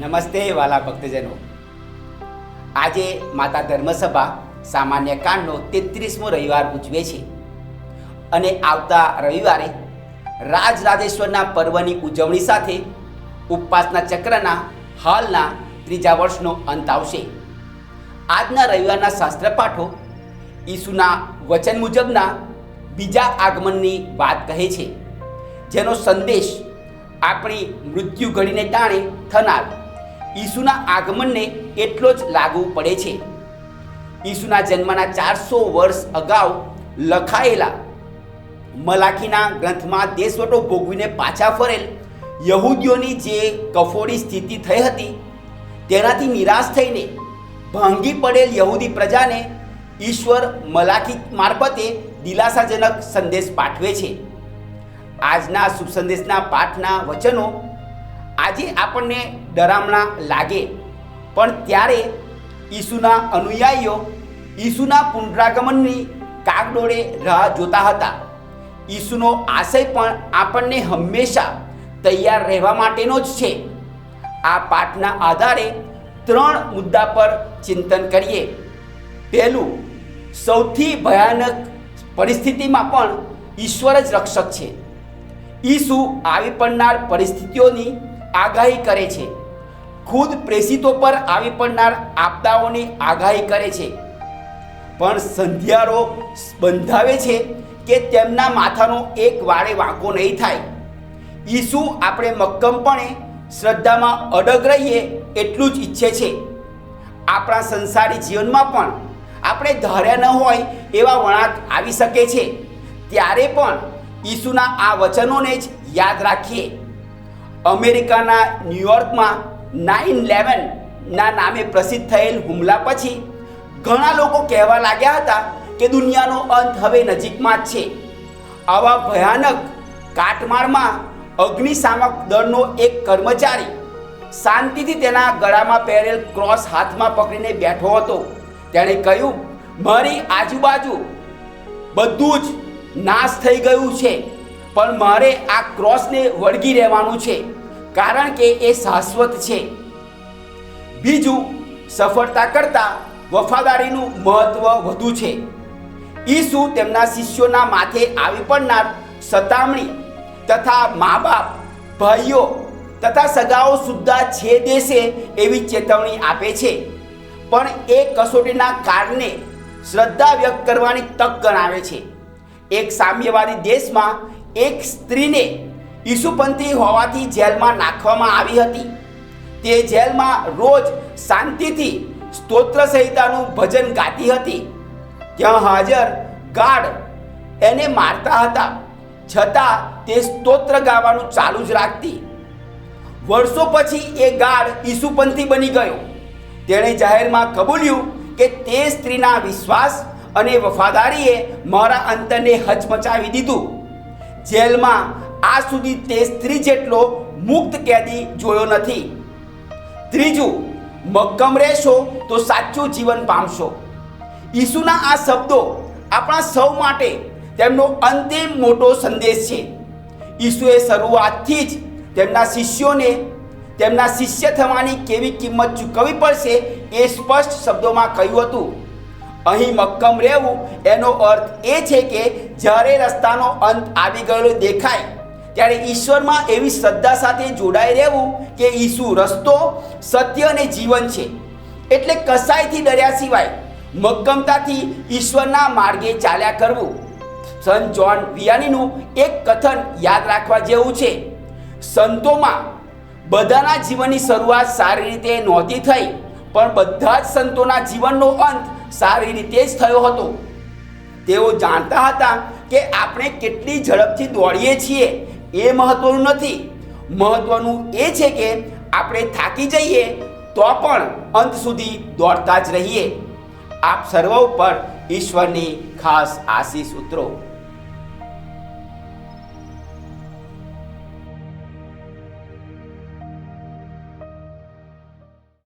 નમસ્તે વાલા ભક્તજનો. આજે માતા ધર્મસભા સામાન્ય કાંડનો તેત્રીસમો રવિવાર ઉજવે છે. અને આવતા રવિવારે રાજરાજેશ્વરના પર્વની ઉજવણી સાથે ઉપવાસના ચક્રના હાલના ત્રીજા વર્ષનો અંત આવશે. આજના રવિવારના શાસ્ત્રપાઠો ઈસુના વચન મુજબના બીજા આગમનની વાત કહે છે. જેનો સંદેશ આપણી મૃત્યુ ઘડીને ટાણે થનાર ઈસુના આગમનને એટલો જ લાગુ પડે છે. ઈસુના જન્મના ચારસો વર્ષ અગાઉ લખાયેલા મલાખીના ગ્રંથમાં દેશવટો ભોગવીને પાછા ફરેલ યહૂદીઓની જે કફોડી સ્થિતિ થઈ હતી, તેનાથી નિરાશ થઈને ભાંગી પડેલ યહૂદી પ્રજાને ઈશ્વર મલાખી મારફતે દિલાસાજનક સંદેશ પાઠવે છે. આજના શુભ સંદેશના પાઠના વચનો આજે આપણને ડરામણા લાગે. પણ ત્યારે ઈસુના અનુયાયીઓ ઈસુના પુનરાગમનની કાગડોળે રાહ જોતા હતા. ઈસુનો આશય પણ આપણને હંમેશા તૈયાર રહેવા માટેનો જ છે. આ પાઠના આધારે ત્રણ મુદ્દા પર ચિંતન કરીએ. પહેલું, સૌથી ભયાનક પરિસ્થિતિમાં પણ ઈશ્વર જ રક્ષક છે. ઈસુ આવી પડનાર પરિસ્થિતિઓની આગાહી કરે છે. ખુદ પ્રેષિતો પર આવી પડનાર આપદાઓની આગાહી કરે છે. પણ સંધ્યારો બંધાવે છે કે તેમના માથાનો એક વાળે વાંકો નહીં થાય. ઈસુ આપણે મક્કમપણે શ્રદ્ધામાં અડગ રહીએ એટલું જ ઈચ્છે છે. આપણા સંસારી જીવનમાં પણ આપણે ધાર્યા ન હોય એવા વળાંક આવી શકે છે. ત્યારે પણ ઈસુના આ વચનોને જ યાદ રાખીએ. અમેરિકાના ન્યુયોર્કમાં નાઇન ઇલેવનના નામે પ્રસિદ્ધ થયેલ હુમલા પછી ઘણા લોકો કહેવા લાગ્યા હતા કે દુનિયાનો અંત હવે નજીકમાં જ છે. આવા ભયાનક કાટમાળમાં અગ્નિશામક દળનો એક કર્મચારી શાંતિથી તેના ગળામાં પહેરેલ ક્રોસ હાથમાં પકડીને બેઠો હતો. તેણે કહ્યું, મારી આજુબાજુ બધું જ નાશ થઈ ગયું છે, પણ મારે આ ક્રોસને વળગી રહેવાનું છે. કારણ કે એ શાશ્વત છે. બીજું, સફળતા કરતાં વફાદારીનું મહત્વ વધુ છે. ઈસુ તેમના શિષ્યોના માથે આવી પડનાર સતામણી તથા મા બાપ ભાઈઓ તથા સગાઓ સુદ્ધા છે દેશે એવી ચેતવણી આપે છે. પણ એ કસોટીના કારણે શ્રદ્ધા વ્યક્ત કરવાની તક ગણાવે છે. એક સામ્યવાદી દેશમાં એક સ્ત્રીને ઈસુપંથી હોવાથી જેલમાં નાખવામાં આવી હતી. તે જેલમાં રોજ શાંતિથી સ્તોત્ર સંહિતાનું ભજન ગાતી હતી. ત્યાં હાજર ગાર્ડ એને મારતા હતા. છતાં તે સ્તોત્ર ગાવાનું ચાલુ જ રાખતી. વર્ષો પછી એ ગાર્ડ ઈસુપંથી બની ગયો. તેણે જાહેરમાં કબૂલ્યું કે તે સ્ત્રીના વિશ્વાસ અને વફાદારીએ મારા અંતરને હચમચાવી દીધું. જેલમાં આ સુધી તે સ્ત્રી જેટલો મુક્ત કેદી જોયો નથી. ત્રીજું, મક્કમ રહેશો તો સાચું જીવન પામશો. ઈસુના આ શબ્દો આપણા સૌ માટે તેમનો અંતિમ મોટો સંદેશ છે. ઈસુએ શરૂઆતથી જ તેમના શિષ્યોને તેમના શિષ્ય થવાની કેવી કિંમત ચૂકવવી પડશે એ સ્પષ્ટ શબ્દોમાં કહ્યું હતું. અહીં મક્કમ રહેવું એનો અર્થ એ છે કે જ્યારે રસ્તાનો અંત આવી ગયેલો દેખાય ત્યારે ઈશ્વરમાં એવી શ્રદ્ધા સાથે જોડાઈ રહેવું કે ઈસુ રસ્તો, સત્ય અને જીવન છે. એટલે કસાયથી ડર્યા સિવાય મક્કમતાથી ઈશ્વરના માર્ગે ચાલ્યા કરવું. સંત જોન વિયાનીનું એક કથન યાદ રાખવા જેવું છે. સંતોમાં બધાના જીવનની શરૂઆત સારી રીતે નહોતી થઈ, પણ બધા જ સંતોના જીવનનો અંત સારી રીતે જ થયો હતો. તેઓ જાણતા હતા કે આપણે કેટલી ઝડપથી દોડીએ છીએ એ મહત્વનું નથી. મહત્વનું એ છે કે આપણે થાકી જઈએ તો પણ અંત સુધી દોડતા જ રહીએ. આપ સર્વ ઉપર ઈશ્વરની ખાસ આશીષ ઉતરો.